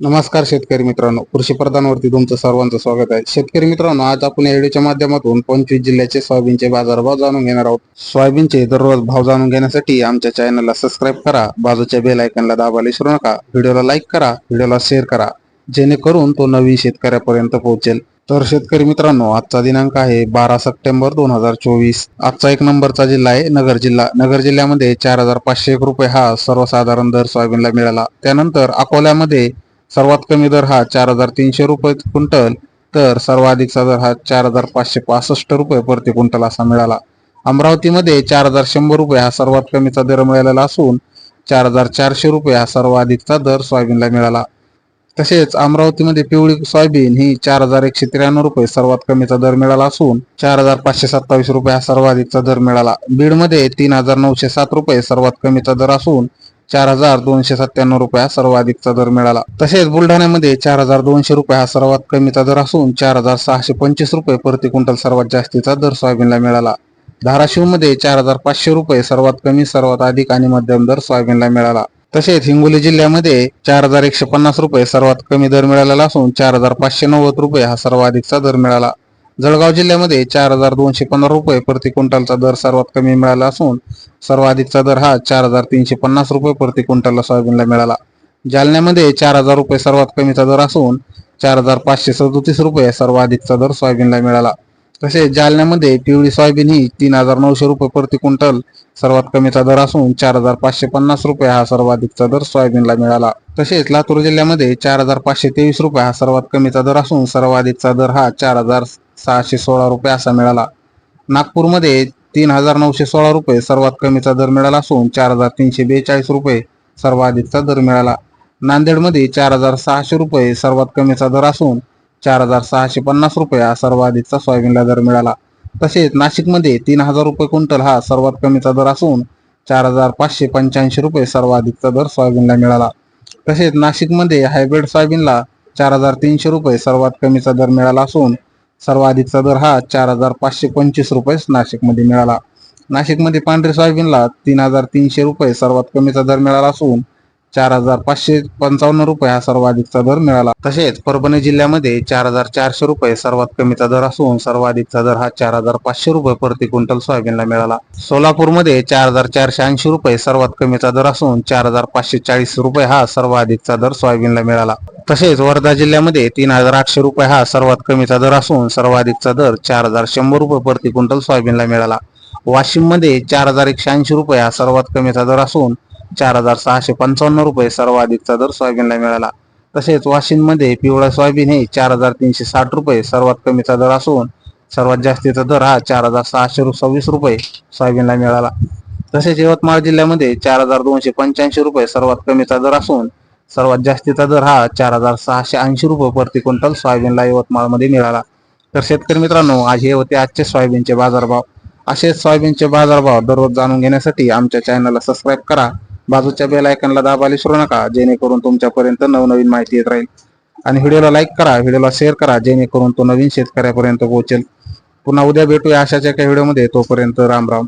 नमस्कार शेतकरी मित्रांनो. कृषी प्रधानवरती तुमचं सर्वांचं स्वागत आहे. शेतकरी मित्रांनो आज आपण या व्हिडिओच्या माध्यमातून पंचवीस जिल्ह्याचे सोयाबीनचे बाजारभाव जाणून घेणार आहोत. सोयाबीनचे दररोज भाव जाणून घेण्यासाठी आमच्या चॅनलला सबस्क्राईब करा. बाजूच्या बेल आयकनला दाबायला विसरू नका. व्हिडिओला लाईक करा. व्हिडिओला शेअर करा. जेणेकरून तो नवीन शेतकऱ्यापर्यंत पोहोचेल. तर शेतकरी मित्रांनो आजचा दिनांक आहे बारा सप्टेंबर दोन हजार चोवीस. आजचा एक नंबरचा जिल्हा आहे नगर जिल्हा. नगर जिल्ह्यामध्ये चार हजार पाचशे एक रुपये हा सर्वसाधारण दर सोयाबीनला मिळाला. त्यानंतर अकोल्यामध्ये सर्वात कमी दर हा चार हजार तीनशे रुपये क्विंटल तर सर्वाधिकचा दर हा चार हजार पाचशे पासष्ट रुपये प्रति क्विंटल असा मिळाला. अमरावतीमध्ये चार हजार शंभर रुपये हा सर्वात कमीचा दर मिळालेला असून चार हजार चारशे रुपये हा सर्वाधिकचा दर सोयाबीनला मिळाला. तसेच अमरावतीमध्ये पिवळी सोयाबीन ही चार हजार एकशे त्र्याण्णव रुपये सर्वात कमीचा दर मिळाला असून चार हजार पाचशे सत्तावीस रुपये हा सर्वाधिकचा दर मिळाला. बीडमध्ये तीन हजार नऊशे सात रुपये सर्वात कमीचा दर असून चार हजार दोनशे सत्त्याण्णव रुपये हा सर्वाधिकचा दर मिळाला. तसेच बुलढाण्यामध्ये चार हजार दोनशे रुपये हा सर्वात कमीचा दर असून चार हजार सहाशे पंचवीस रुपये प्रति क्विंटल सर्वात जास्तीचा दर सोयाबीनला मिळाला. धाराशिवमध्ये चार हजार पाचशे रुपये सर्वात कमी सर्वात अधिक आणि मध्यम दर सोयाबीनला मिळाला. तसेच हिंगोली जिल्ह्यामध्ये चार हजार एकशे पन्नास रुपये सर्वात कमी दर मिळालेला असून चार हजार पाचशे नव्वद रुपये हा सर्वाधिकचा दर मिळाला. जळगाव जिल्ह्यामध्ये चार हजार दोनशे पंधरा रुपये प्रति क्विंटलचा दर सर्वात कमी मिळाला असून सर्वाधिकचा दर हा चार हजार तीनशे पन्नास रुपये प्रति क्विंटलला सोयाबीनला मिळाला. जालन्यामध्ये चार हजार रुपये सर्वात कमीचा दर असून चार हजार पाचशे सदोतीस रुपये सर्वाधिकचा दर सोयाबीनला मिळाला. तसेच जालन्यामध्ये पिवळी सोयाबीन ही तीन हजार नऊशे रुपये प्रति क्विंटल सर्वात कमीचा दर असून चार हजार पाचशे पन्नास रुपये हा सर्वाधिकचा दर सोयाबीनला मिळाला. तसेच लातूर जिल्ह्यामध्ये चार हजार पाचशे तेवीस रुपये हा सर्वात कमीचा दर असून सर्वाधिकचा दर हा चार हजार सहाशे सोळा रुपये असा मिळाला. नागपूरमध्ये तीन हजार नऊशे सोळा रुपये सर्वात कमीचा दर मिळाला असून चार हजार तीनशे बेचाळीस रुपये सर्वाधिकचा दर मिळाला. नांदेडमध्ये चार हजार सहाशे रुपये सर्वात कमीचा दर असून चार हजार सहाशे पन्नास रुपये हा सर्वाधिकचा सोयाबीनला दर मिळाला. तसेच नाशिकमध्ये तीन हजार रुपये क्विंटल हा सर्वात कमीचा दर असून चार हजार पाचशे पंच्याऐंशी रुपये सर्वाधिकचा दर सोयाबीनला मिळाला. तसेच नाशिकमध्ये हायब्रिड सोयाबीनला चार हजार तीनशे रुपये सर्वात कमीचा दर मिळाला असून सर्वाधिकचा दर हा चार हजार पाचशे पंचवीस रुपये नाशिकमध्ये मिळाला. नाशिकमध्ये पांढरी सोयाबीनला तीन हजार तीनशे रुपये सर्वात कमीचा दर मिळाला असून चार हजार पाचशे पंचावन्न रुपये हा सर्वाधिकचा दर मिळाला. तसेच परभणी जिल्ह्यामध्ये चार हजार चारशे रुपये सर्वात कमीचा दर असून सर्वाधिकचा दर हा चार हजार पाचशे रुपये प्रति क्विंटल सोयाबीनला मिळाला. सोलापूरमध्ये चार हजार चारशे ऐंशी रुपये सर्वात कमीचा दर असून चार हजार पाचशे चाळीस रुपये हा सर्वाधिकचा दर सोयाबीनला मिळाला. तसेच वर्धा जिल्ह्यामध्ये तीन हजार आठशे रुपये हा सर्वात कमीचा दर असून सर्वाधिकचा दर चार हजार शंभर रुपये प्रति क्विंटल सोयाबीनला मिळाला. वाशिममध्ये चार हजार एकशे ऐंशी रुपये हा सर्वात कमीचा दर असून चार हजार सहाशे पंचावन्न रुपये सर्वाधिकचा दर सोयाबीनला मिळाला. तसेच वाशिममध्ये पिवळा सोयाबीन हे चार हजार तीनशे साठ रुपये सर्वात कमीचा दर असून सर्वात जास्तीचा दर हा चार हजार सहाशे सव्वीस रुपये सोयाबीनला मिळाला. तसेच यवतमाळ जिल्ह्यामध्ये चार हजार दोनशे पंच्याऐंशी रुपये सर्वात कमीचा दर असून सर्वात जास्तीचा दर हा चार हजार सहाशे ऐंशी रुपये प्रति क्विंटल सोयाबीनला यवतमाळमध्ये मिळाला. तर शेतकरी मित्रांनो आज हे होते आजचे सोयाबीनचे बाजारभाव. असेच सोयाबीनचे बाजारभाव दररोज जाणून घेण्यासाठी आमच्या चॅनलला सबस्क्राईब करा. बाजूच्या बेल आयकनला दाबायला विसरू नका जेणेकरून तुमच्यापर्यंत नवनवीन माहिती येत राहील. आणि व्हिडिओला लाईक करा व्हिडिओला शेअर करा जेणेकरून तो नवीन शेतकऱ्यापर्यंत पोहोचेल. पुन्हा उद्या भेटूया अशाच्या काही व्हिडिओमध्ये तोपर्यंत राम राम.